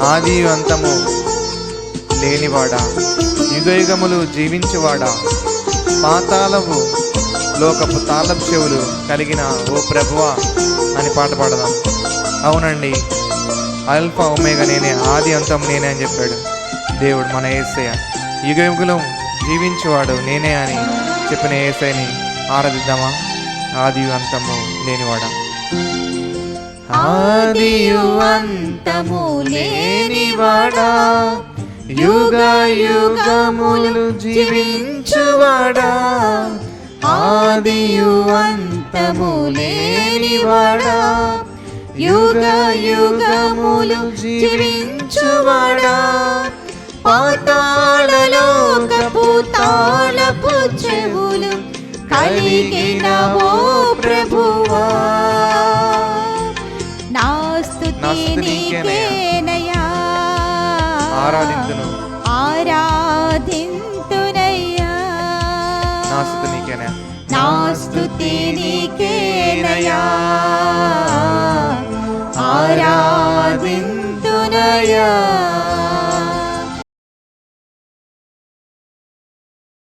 ఆది అంతము లేనివాడా? యుగయుగములు జీవించువాడా? పాతాలము లోకపు తాళపు చెవులు కలిగిన ఓ ప్రభువా అని పాట పాడదాం. అవునండి అల్ఫా ఒమేగా నేనే ఆది అంతం నేనే అని చెప్పాడు దేవుడు మన ఏసయ్య. యుగయుగులం జీవించువాడు నేనే అని చెప్పిన ఏసైని ఆరాధిద్దామా? ఆది అంతము లేనివాడా? ఆదియు అంతము లేనివాడా యుగ యుగములు జీవించువాడా? ఆదియు అంతము లేనివాడా యుగ యుగములు జీవించువాడా పాతాళలోకపు తాళపు చెవులు కలిగిన ఓ ప్రభువా? నా స్తుతి నీకేనయ్యా. నీకేనయ్యా ఆరాధింతును. ఆరాధింతునయ్యా. నా స్థుతి నీకేనా నా స్తుతి నీకేనయ్యా. ఆరాధింతునయ్యా.